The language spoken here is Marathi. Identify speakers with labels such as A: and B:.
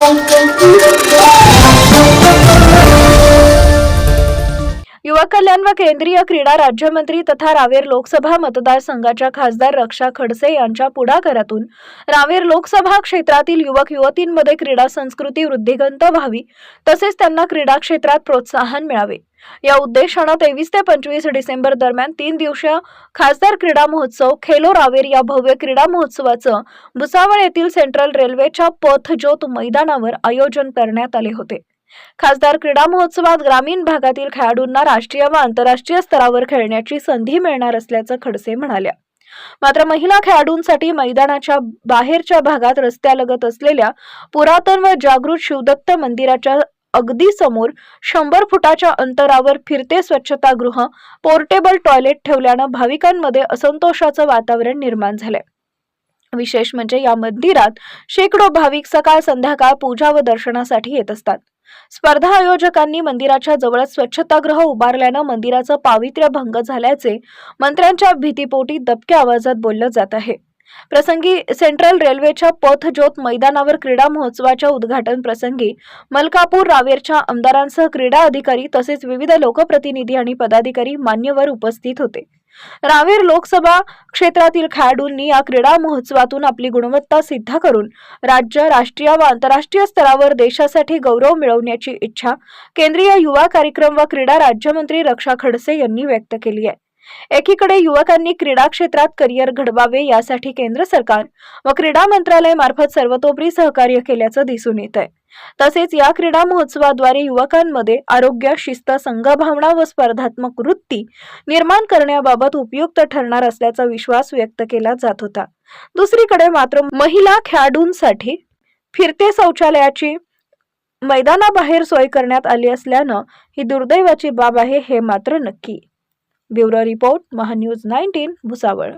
A: Thank you. युवा कल्याण व केंद्रीय क्रीडा राज्यमंत्री तथा रावेर लोकसभा मतदारसंघाच्या खासदार रक्षा खडसे यांच्या पुढाकारातून रावेर लोकसभा क्षेत्रातील युवक युवतींमध्ये क्रीडा संस्कृती वृद्धिगंत व्हावी तसेच त्यांना क्रीडा क्षेत्रात प्रोत्साहन मिळावे. या उद्देशानं तेवीस ते पंचवीस डिसेंबर दरम्यान तीन दिवसीय खासदार क्रीडा महोत्सव खेलो रावेर या भव्य क्रीडा महोत्सवाचं भुसावळ येथील सेंट्रल रेल्वेच्या पथज्योत मैदानावर आयोजन करण्यात आले होते. खासदार क्रीडा महोत्सवात ग्रामीण भागातील खेळाडूंना राष्ट्रीय व आंतरराष्ट्रीय स्तरावर खेळण्याची संधी मिळणार असल्याचं खडसे म्हणाल्या. मात्र महिला खेळाडूंसाठी मैदानाच्या बाहेरच्या भागात रस्त्यालगत असलेल्या पुरातन व जागृत शिवदत्त मंदिराच्या अगदी समोर शंभर फुटाच्या अंतरावर फिरते स्वच्छतागृह पोर्टेबल टॉयलेट ठेवल्यानं भाविकांमध्ये असंतोषाचं वातावरण निर्माण झालंय. विशेष म्हणजे या मंदिरात शेकडो भाविक सकाळ संध्याकाळ पूजा व दर्शनासाठी येत असतात. स्पर्धा आयोजकांनी मंदिराच्या जवळच स्वच्छतागृह उभारल्यानं मंदिराचं पावित्र्य भंग झाल्याचे मंत्र्यांच्या भीतीपोटी दबक्या आवाजात बोललं जात आहे. प्रसंगी सेंट्रल रेल्वेच्या पथज्योत मैदानावर क्रीडा महोत्सवाच्या उद्घाटन प्रसंगी मलकापूर रावेरच्या आमदारांसह क्रीडा अधिकारी तसेच विविध लोकप्रतिनिधी आणि पदाधिकारी मान्यवर उपस्थित होते. रावेर लोकसभा क्षेत्रातील खेळाडूंनी या क्रीडा महोत्सवातून आपली गुणवत्ता सिद्ध करून राज्य राष्ट्रीय व आंतरराष्ट्रीय स्तरावर देशासाठी गौरव मिळवण्याची इच्छा केंद्रीय युवा कार्यक्रम व क्रीडा राज्यमंत्री रक्षा खडसे यांनी व्यक्त केली आहे. एकीकडे युवकांनी क्रीडा क्षेत्रात करिअर घडवावे यासाठी केंद्र सरकार व क्रीडा मंत्रालय मार्फत सर्वतोपरी सहकार्य केल्याचं दिसून येत आहे तसेच या क्रीडा महोत्सवाद्वारे युवकांमध्ये आरोग्य शिस्त संघभावना व स्पर्धात्मक वृत्ती निर्माण करण्याबाबत उपयुक्त ठरणार असल्याचा विश्वास व्यक्त केला जात होता. दुसरीकडे मात्र महिला खेळाडूंसाठी फिरते शौचालयाची मैदानाबाहेर सोय करण्यात आली असल्यानं ही दुर्दैवाची बाब आहे हे मात्र नक्की. Bureau report Mahanews nineteen Bhusawal.